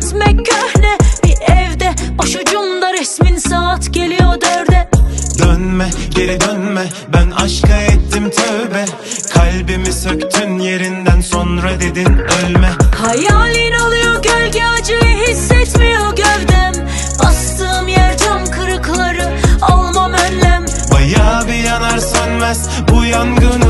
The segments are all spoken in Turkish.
gitmek köhne Bir evde. Başucumda resmin saat geliyor dörde. Dönme geri dönme. Ben aşka ettim tövbe. Kalbimi söktün yerinden sonra dedin ölme. Hayalin oluyor gölge acıyı hissetmiyor gövdem. Bastığım yer cam kırıkları almam önlem. Bayağı bir yanar sönmez bu yangını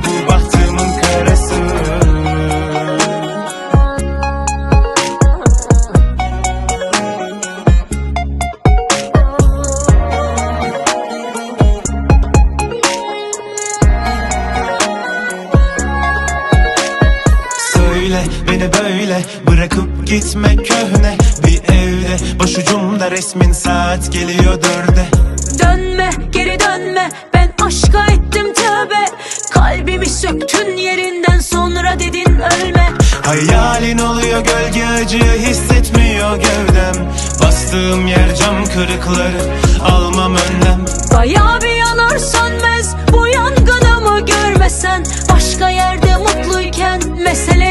Söyle beni böyle bırakıp gitme köhne. Bir evde başucumda resmin saat geliyor dörde. Dönme geri dönme ben aşka ettim tövbe. Kalbimi söktün yerinden sonra dedin ölme. Hayalin oluyor gölge acıyı hissetmiyor gövdem. Bastığım yer cam kırıkları almam önlem. Bayağı bir yanar sönmez bu yangınımı görmesen. Başka yerde mutluyken mesele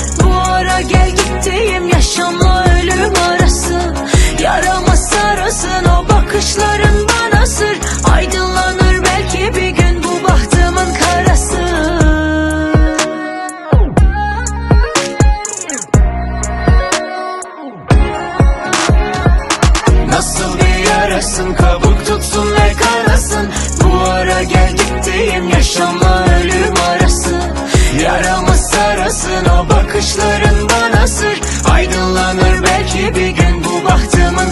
yarasın kabuk tutsun ve kanasın Bu ara gel gittiğim yaşamla ölüm arası. Yaramı sarasın o bakışların bana sır. Aydınlanır belki bir gün bu bahtımın